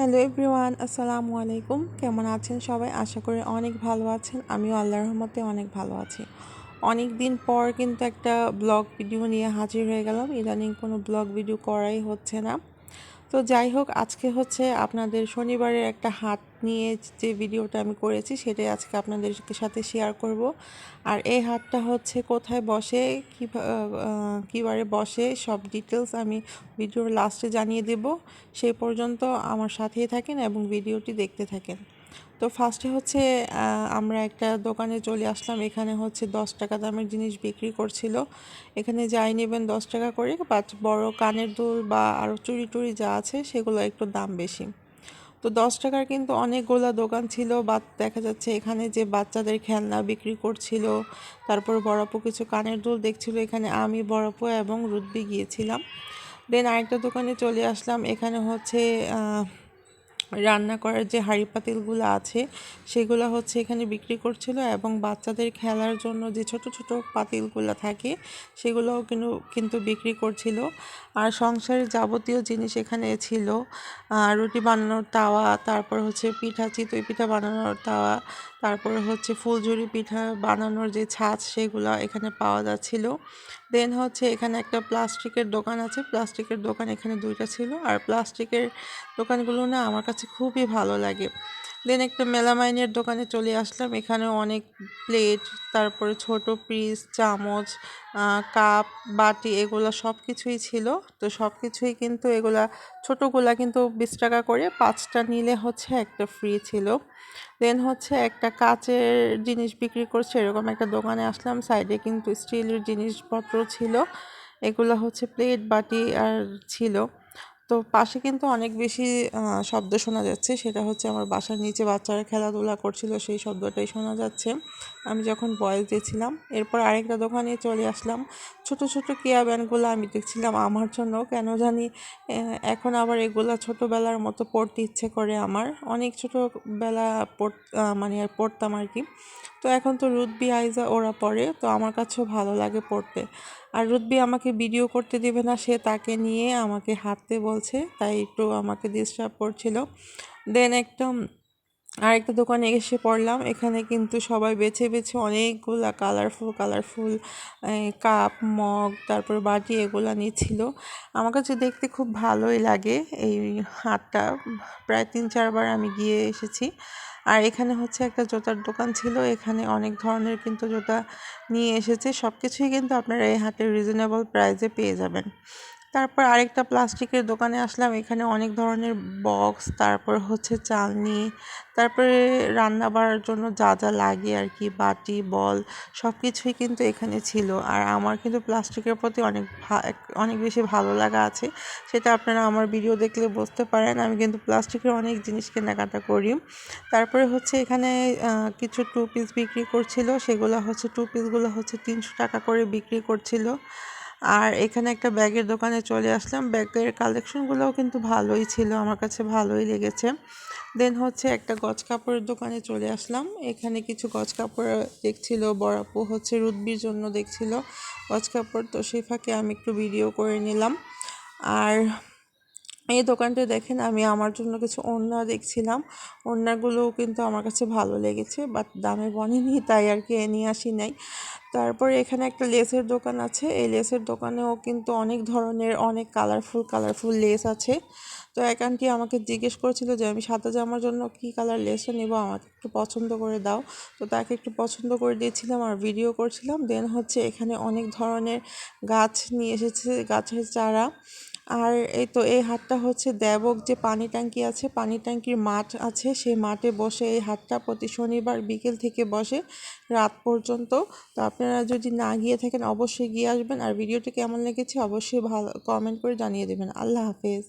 Hello everyone, আসসালামু আলাইকুম। কেমন আছেন সবাই? আশা করি অনেক ভালো আছেন। আমিও আল্লাহ রহমতে অনেক ভালো আছি। অনেক দিন পর কিন্তু একটা ব্লগ ভিডিও নিয়ে হাজির হয়ে গেলাম। ইদানিং কোনো ব্লগ ভিডিও করাই হচ্ছে না। তো যাই হোক, আজকে হচ্ছে আপনাদের শনিবারের একটা হাত নিয়ে যে ভিডিওটা আমি করেছি, সেটাই আজকে আপনাদের সাথে শেয়ার করব। আর এই হাতটা হচ্ছে কোথায় বসে কী কীবারে বসে, সব ডিটেলস আমি ভিডিওর লাস্টে জানিয়ে দেব। সেই পর্যন্ত আমার সাথেই থাকেন এবং ভিডিওটি দেখতে থাকেন। তো ফার্স্টে হচ্ছে আমরা একটা দোকানে চলে আসলাম। এখানে হচ্ছে দশ টাকা দামের জিনিস বিক্রি করছিল। এখানে যাই নেবেন দশ টাকা করে বাট বড় কানের দুল বা আরও চুরি টুরি যা আছে, সেগুলো একটু দাম বেশি। তো দশ টাকার কিন্তু অনেকগুলো দোকান ছিল বা দেখা যাচ্ছে এখানে যে বাচ্চাদের খেলনা বিক্রি করছিল, তারপর বড়পু কিছু কানের দুল দেখছিল, এখানে আমি বড়পু এবং রুদ্বি গিয়েছিলাম। দেন আরেকটা দোকানে চলে আসলাম। এখানে হচ্ছে রান্না করার যে হাঁড়ি পাতিলগুলো আছে, সেগুলো হচ্ছে এখানে বিক্রি করছিল এবং বাচ্চাদের খেলার জন্য যে ছোট ছোট পাতিলগুলো থাকে, সেগুলোও কিন্তু কিন্তু বিক্রি করছিল। আর সংসারের যাবতীয় জিনিস এখানে ছিল রুটি বানানোর তাওয়া, তারপর হচ্ছে পিঠা, চিতই পিঠা বানানোর তাওয়া তারপরে হচ্ছে ফুলঝুরি পিঠা বানানোর যে ছাঁচ সেগুলো এখানে পাওয়া যাচ্ছিল। দেন হচ্ছে এখানে একটা প্লাস্টিকের দোকান আছে। প্লাস্টিকের দোকান এখানে দুইটা ছিল। আর প্লাস্টিকের দোকানগুলো না আমার কাছে খুবই ভালো লাগে। দেন একটা মেলামাইনের দোকানে চলে আসলাম। এখানে অনেক প্লেট তারপরে ছোট পিস চামচ কাপ বাটি এগুলো সব কিছুই ছিল। তো সব কিছুই কিন্তু এগুলা ছোটোগুলা কিন্তু বিশ টাকা করে। পাঁচটা নিলে হচ্ছে একটা ফ্রি ছিল। দেন হচ্ছে একটা কাচের জিনিস বিক্রি করছে। এরকম একটা দোকানে আসলাম। সাইডে কিন্তু স্টিলের জিনিসপত্র ছিল। এগুলো হচ্ছে প্লেট বাটি আর ছিল। তো পাশে কিন্তু অনেক বেশি শব্দ শোনা যাচ্ছে। সেটা হচ্ছে আমার বাসার নিচে বাচ্চারা খেলাধুলা করছিল, সেই শব্দটাই শোনা যাচ্ছে। আমি যখন বয়স দিয়েছিলাম, এরপর আরেকটা দোকানে চলে আসলাম। ছোট ছোট কেয়া ব্যান্ডগুলো আমি দেখছিলাম। আমার জন্য কেন জানি এখন আবার এগুলো ছোটোবেলার মতো পড়তে ইচ্ছে করে আমার। অনেক ছোটোবেলা পড় মানে পড়তাম আর কি। তো এখন তো রুদবি আইজা ওরা পড়ে, তো আমার কাছেও ভালো লাগে পড়তে। আর রুদবি আমাকে ভিডিও করতে দেবে না, সে তাকে নিয়ে আমাকে হাঁটতে বলছে, তাই একটু আমাকে ডিস্টার্ব করছিল। দেন একটা আরেকটা দোকানে এসে পড়লাম। এখানে কিন্তু সবাই বেছে বেছে অনেকগুলা কালারফুল কালারফুল কাপ মগ তারপর বাটি এগুলা নিচ্ছিল। আমার কাছে দেখতে খুব ভালোই লাগে এই হাটটা। প্রায় তিন, চারবার আমি গিয়ে এসেছি। আর এখানে হচ্ছে একটা জুতার দোকান ছিল। এখানে অনেক ধরনের কিন্তু জুতা নিয়ে এসেছে। সব কিছুই কিন্তু আপনারা এই হাটে রিজনেবল প্রাইসে পেয়ে যাবেন। তারপর আরেকটা প্লাস্টিকের দোকানে আসলাম, এখানে অনেক ধরনের বক্স, তারপর হচ্ছে চালনি, তারপরে রান্না বাড়ার জন্য যা যা লাগে আর কি, বাটি, বল সব কিছুই কিন্তু এখানে ছিল। আর আমার কিন্তু প্লাস্টিকের প্রতি অনেক অনেক বেশি ভালো লাগা আছে, সেটা আপনারা আমার ভিডিও দেখলে বুঝতে পারেন। আমি কিন্তু প্লাস্টিকের অনেক জিনিস কেনাকাটা করি। তারপরে হচ্ছে এখানে কিছু টু পিস বিক্রি করছিল, সেগুলো হচ্ছে টু পিসগুলো হচ্ছে তিনশো টাকা করে বিক্রি করছিল। আর এখানে একটা ব্যাগের দোকানে চলে আসলাম। ব্যাগের কালেকশনগুলোও কিন্তু ভালোই ছিল, আমার কাছে ভালোই লেগেছে। দেন হচ্ছে একটা গজ কাপড়ের দোকানে চলে আসলাম। এখানে কিছু গজ কাপড় দেখছিল বড়াপু হচ্ছে রুদ্বির জন্য দেখছিল গজ কাপড়। তো সেই ফাঁকে আমি একটু ভিডিও করে নিলাম। আর এই দোকানটা দেখেন, আমি আমার জন্য কিছু ওড়না দেখছিলাম। ওড়নাগুলোও কিন্তু আমার কাছে ভালো লেগেছে বাট দামে বনেনি তাই আর কি নিয়ে আসি নাই। তারপরে এখানে একটা লেসের দোকান আছে। এই লেসের দোকানেও কিন্তু অনেক ধরনের, অনেক কালারফুল কালারফুল লেস আছে। তো এক আন্টি আমাকে জিজ্ঞেস করেছিল যে, আমি সাদা জামার জন্য কি কালার লেসটা নেব? আমাকে একটু পছন্দ করে দাও। তো তাকে একটু পছন্দ করে দিয়েছিলাম আর ভিডিও করছিলাম। দেন হচ্ছে এখানে অনেক ধরনের গাছ নিয়ে এসেছে, গাছের চারা। আর এই তো এই হাটটা হচ্ছে দেবক যে পানি ট্যাঙ্কি আছে, পানি ট্যাঙ্কির মাঠ আছে, সেই মাঠে বসে এই হাটটা প্রতি শনিবার বিকেল থেকে বসে রাত পর্যন্ত। তো আপনারা যদি না গিয়ে থাকেন অবশ্যই গিয়ে আসবেন। আর ভিডিওটি কেমন লেগেছে অবশ্যই ভালো কমেন্ট করে জানিয়ে দেবেন। আল্লাহ হাফেজ।